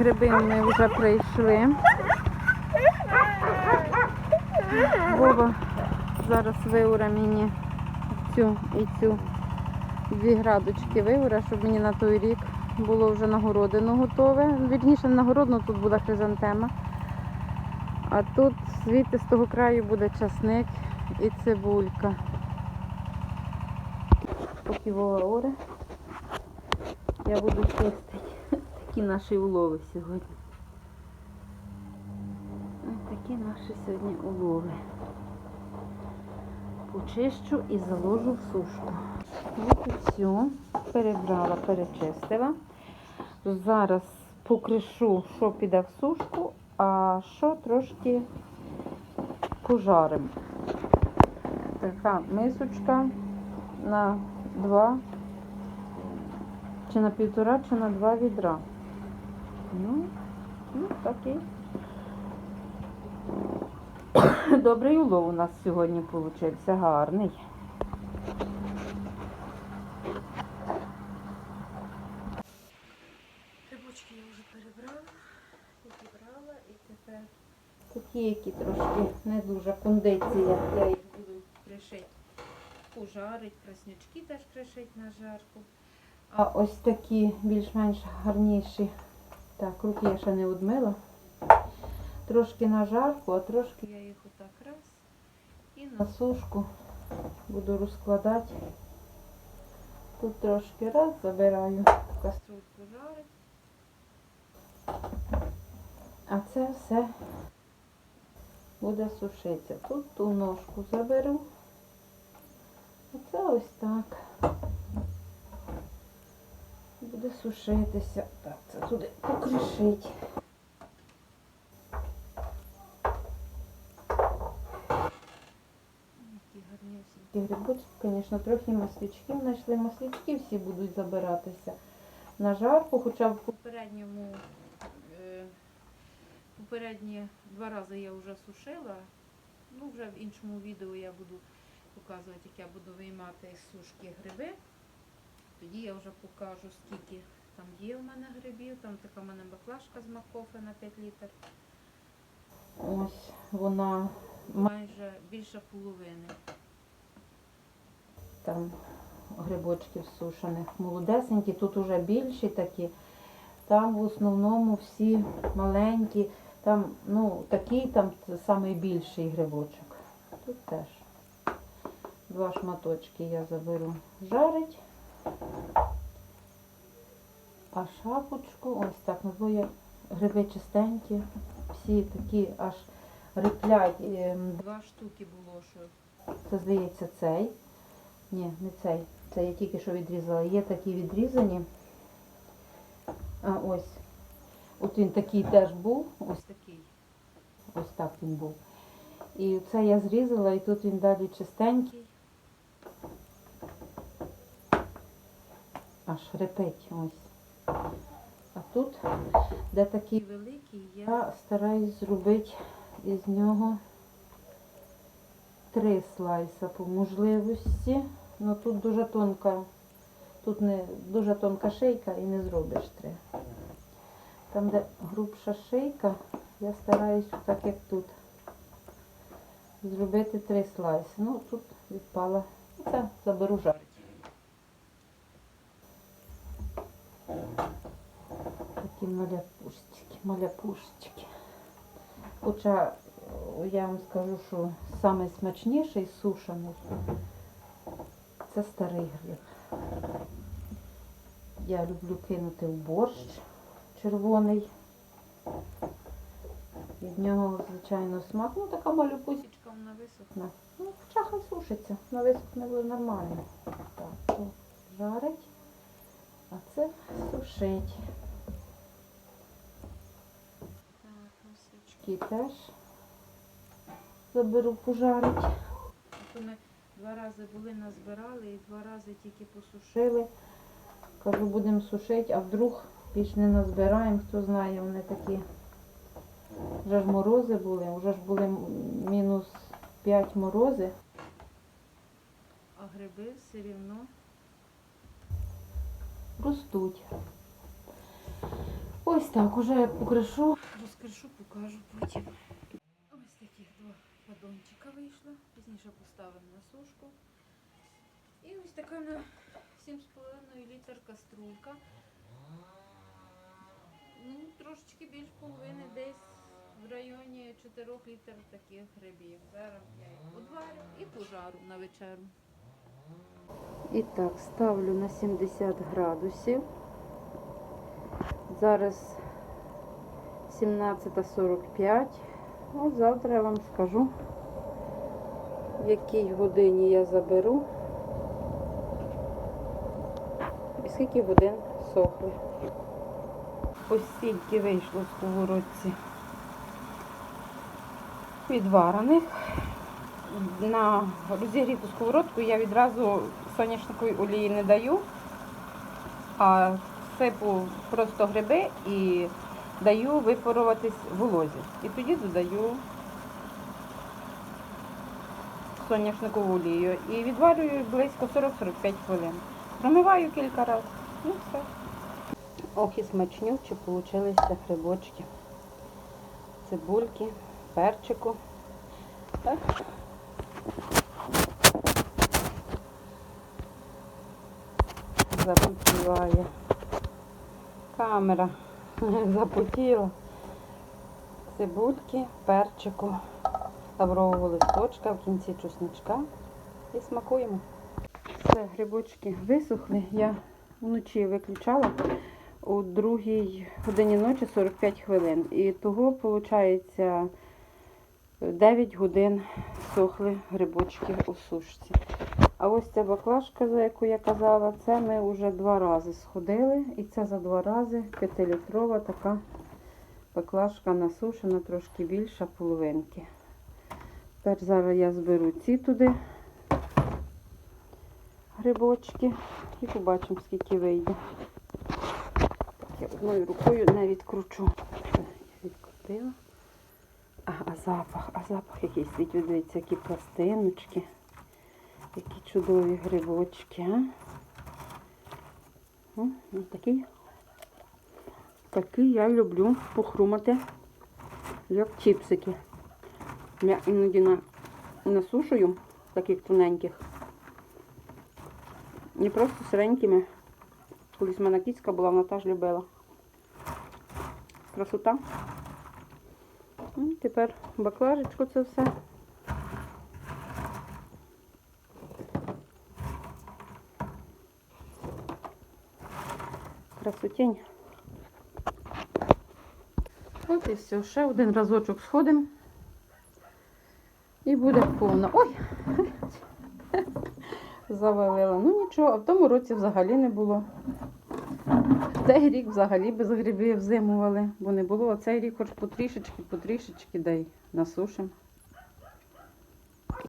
гриби ми вже прийшли. Вова зараз виуре мені цю і цю дві градочки виуре, щоб мені на той рік було вже нагородину готове. Вірніше, нагородно тут буде хризантема. А тут звідти з того краю буде часник і цибулька. Поки Вова оре, я буду чистити. Такі наші улови сьогодні. Ось такі наші сьогодні улови. Почищу і заложу в сушку. Ось цю перебрала, перечистила. Зараз покришу, що піде в сушку, а що трошки пожаримо. Така мисочка на два, чи на півтора, чи на два відра. Ну, ну такий. Добрий улов у нас сьогодні вийшов, гарний. Грибочки я вже перебрала, підібрала і тепер такі, які трошки не дуже кондиція, я їх буду кришити. Пожарить, краснячки теж кришить на жарку. А ось такі більш-менш гарніші. Так, руки я ще не одмила. Трошки на жарку, а трошки я їх отак раз і на сушку буду розкладати. Тут трошки раз забираю каструльку жарить. А це все буде сушитися. Тут ту ножку заберу. Оце ось так. Буде сушитися. Так, це туди покришить. Грибочки, звісно, трохи маслячків знайшли. Маслячки всі будуть забиратися на жарку, хоча в попередньому е, попередні два рази я вже сушила. Ну, вже в іншому відео я буду показувати, як я буду виймати з сушки гриби. Тоді я вже покажу, скільки там є у мене грибів. Там така в мене баклажка з макофе на 5 літр. Ось вона майже більше половини. Там грибочків сушених молодесенькі, тут уже більші такі. Там в основному всі маленькі. Там, ну, такий там найбільший грибочок. Тут теж. Два шматочки я заберу жарить. А шапочку, ось так, на двоє гриби чистенькі. Всі такі аж риплять. Ем, Два штуки було, що. Це здається цей. Ні, не цей. Це я тільки що відрізала. Є такі відрізані. А ось. От він такий теж був. Ось такий. Ось так він був. І це я зрізала, і тут він далі чистенький. Аж репить ось. А тут, де такий великий, я стараюсь зробити із нього три слайса по можливості. Ну тут дуже тонка, тут не дуже тонка шийка і не зробиш три. Там, де грубша шийка, я стараюсь так як тут. Зробити три слайси. Ну, тут відпала. Це заберу жарить. Такі маляпушечки, маляпушечки. Хоча е, я вам скажу, що найсмачніший сушений це старий гриб. Я люблю кинути в борщ червоний. Від нього, звичайно, смак. Ну, така малюпусічка вона висохне. Ну, хоча хай сушиться, на висохне буде нормально. Так, жарить, а це сушить. Так, носочки теж заберу пожарить. Ми два рази були назбирали і два рази тільки посушили. Кажу, будемо сушити, а вдруг більш не назбираємо, хто знає, вони такі. Вже ж морози були, вже ж були мінус 5 морози. А гриби все рівно ростуть. Ось так, уже покришу. Розкришу, покажу потім. Ось таких два подончика вийшло. Пізніше поставимо на сушку. І ось така на 7,5 літр каструлька. Ну, трошечки більш половини десь в районі 4 літр таких грибів. Зараз я їх подварю і пожару на вечеру. І так, ставлю на 70 градусів. Зараз 17.45. От завтра я вам скажу, в якій годині я заберу. І скільки годин сохли. Ось стільки вийшло з сковородці відварених. На розігріту сковородку я відразу соняшникової олії не даю, а сипу просто гриби і даю випаруватись в лозі. І тоді додаю соняшникову олію. І відварюю близько 40-45 хвилин. Промиваю кілька разів. Ну все. Ох і смачнючі получилися грибочки. Цибульки, перчику. Так. Запотіває. Камера запотіла. Цибульки, перчику, лаврового листочка, в кінці чесничка. І смакуємо. Все, грибочки висохли. Я вночі виключала у другій годині ночі 45 хвилин. І того, виходить, 9 годин сохли грибочки у сушці. А ось ця баклажка, за яку я казала, це ми вже два рази сходили. І це за два рази 5-літрова така баклажка насушена, трошки більша половинки. Тепер зараз я зберу ці туди грибочки і побачимо, скільки вийде. Я одною рукою не відкручу. Я відкрутила. А, а запах, а запах який світ, дивіться, які пластиночки, які чудові грибочки, а? Ось Такий, такий я люблю похрумати, як чіпсики. Я іноді на, насушую таких тоненьких. Не просто сиренькими. Колись в мене кіцька була, вона теж любила. Красота. Ну, Тепер баклажечку це все. Красотень. От і все. Ще один разочок сходимо. І буде повно. Ой! Завалила. Ну нічого, а в тому році взагалі не було. Цей рік взагалі без грибів зимували, бо не було. А цей рік хоч потрішечки, потрішечки дай насушимо.